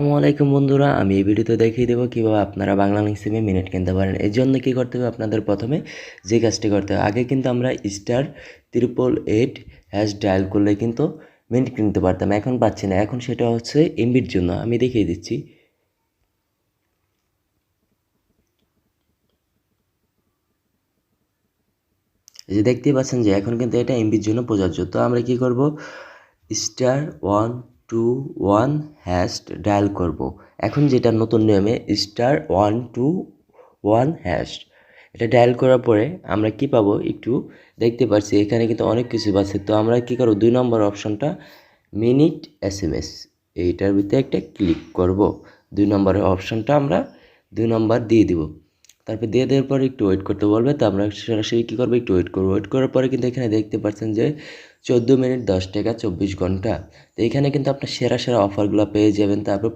আসসালামু আলাইকুম বন্ধুরা, আমি এই ভিডিওতে দেখিয়ে দেবো কীভাবে আপনারা বাংলা সিমে মিনিট কিনতে পারেন। এর জন্য কী করতে হবে? আপনাদের প্রথমে যে কাজটি করতে হবে, আগে কিন্তু আমরা star triple eight hash dial করলে কিন্তু মিনিট কিনতে পারতাম, এখন পাচ্ছি না। এখন সেটা হচ্ছে এমবির জন্য। আমি দেখিয়ে দিচ্ছি। যে দেখতেই পাচ্ছেন যে এখন কিন্তু এটা এমবির জন্য প্রযোজ্য। তো আমরা কি করব? Star one two one hash dial করব। এখন যেটা নতুন নিয়মে star one two one hash এটা ডায়াল করার পরে আমরা কি পাবো একটু দেখতে পাচ্ছি এখানে কিন্তু অনেক কিছু পাচ্ছে তো আমরা কি করব, দুই নম্বর অপশনটা মিনিট এস এম এস এইটার ভিতরে একটা ক্লিক করব। দুই নম্বরের অপশনটা আমরা দুই নম্বর দিয়ে দিব। তারপর দিয়ে দেওয়ার পরে একটু ওয়েট করতে বলবে, তো আমরা সরাসরি কী করব, একটু ওয়েট করব। ওয়েট করার পরে কিন্তু এখানে দেখতে পাচ্ছেন যে চোদ্দ মিনিট, দশ টাকা, চব্বিশ ঘণ্টা। তো এখানে কিন্তু আপনার সেরা সেরা অফারগুলো পেয়ে যাবেন। তারপর